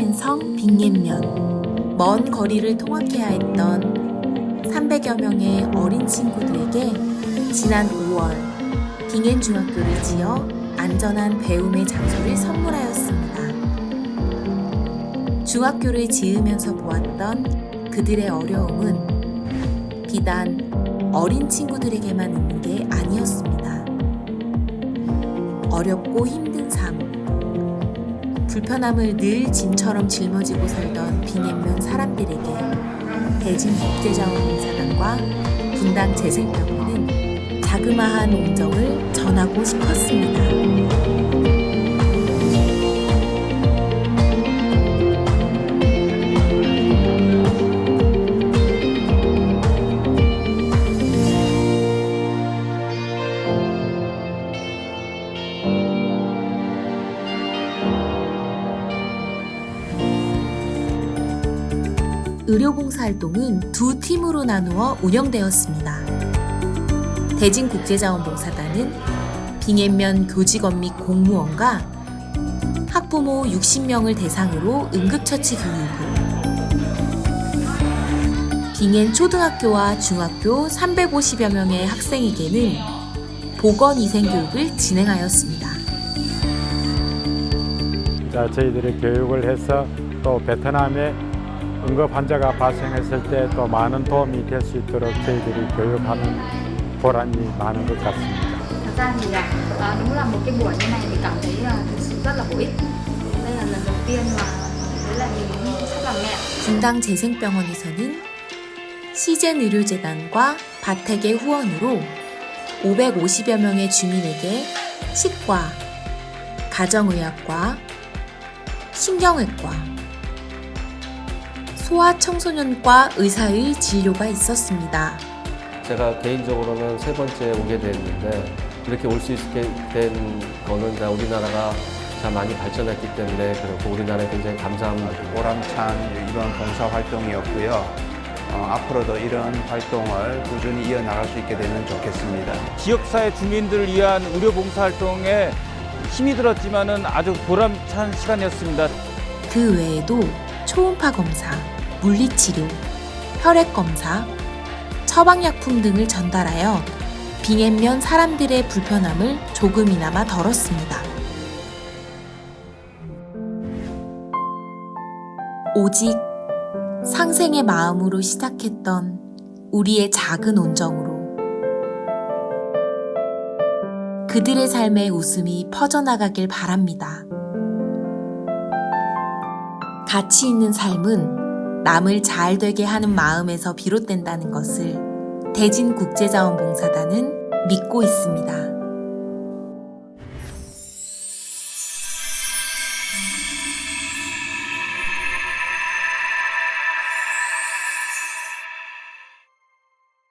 사랑하는 성 빙옌면 먼 거리를 통학해야 했던 300여 명의 어린 친구들에게 지난 5월 빙옌 중학교를 지어 안전한 배움의 장소를 선물하였습니다. 중학교를 지으면서 보았던 그들의 어려움은 비단 어린 친구들에게만 있는 게 아니었습니다. 어렵고 힘든 삶, 불편함을 늘 짐처럼 짊어지고 살던 빙앤면 사람들에게 대진 국제자원봉사단과 분당 재생병원은 자그마한 온정을 전하고 싶었습니다. 의료봉사 활동은 두 팀으로 나누어 운영되었습니다. 대진국제자원봉사단은 빙앤면 교직원 및 공무원과 학부모 60명을 대상으로 응급처치 교육을 빙앤 초등학교와 중학교 350여 명의 학생에게는 보건위생교육을 진행하였습니다. 자, 저희들이 교육을 해서 또 베트남에 응급 환자가 발생했을 때 또 많은 도움이 될 수 있도록 저희들이 교육하는 보람이 많은 것 같습니다. Thật ra thì à, à, đúng là một cái buổi như này mình cảm thấy là thực sự rất là bổ ích. Đây là lần đầu tiên mà với lại mình sắp làm mẹ. 분당 재생병원에서는 시젠 의료재단과 바텍의 후원으로 550여 명의 주민에게 치과, 가정의학과, 신경외과, 소아 청소년과 의사의 진료가 있었습니다. 제가 개인적으로는 세 번째 오게 됐는데 이렇게 올 수 있게 된 거는 다 우리나라가 참 많이 발전했기 때문에 그렇고 우리나라에 굉장히 감사합니다. 보람찬 이런 봉사 활동이었고요. 어, 앞으로도 이런 활동을 꾸준히 이어나갈 수 있게 되면 좋겠습니다. 지역사회 주민들을 위한 의료 봉사활동에 힘이 들었지만은 아주 보람찬 시간이었습니다. 그 외에도 초음파 검사, 물리치료, 혈액 검사, 처방약품 등을 전달하여 빙앤면 사람들의 불편함을 조금이나마 덜었습니다. 오직 상생의 마음으로 시작했던 우리의 작은 온정으로 그들의 삶의 웃음이 퍼져나가길 바랍니다. 가치 있는 삶은 남을 잘 되게 하는 마음에서 비롯된다는 것을 대진국제자원봉사단은 믿고 있습니다.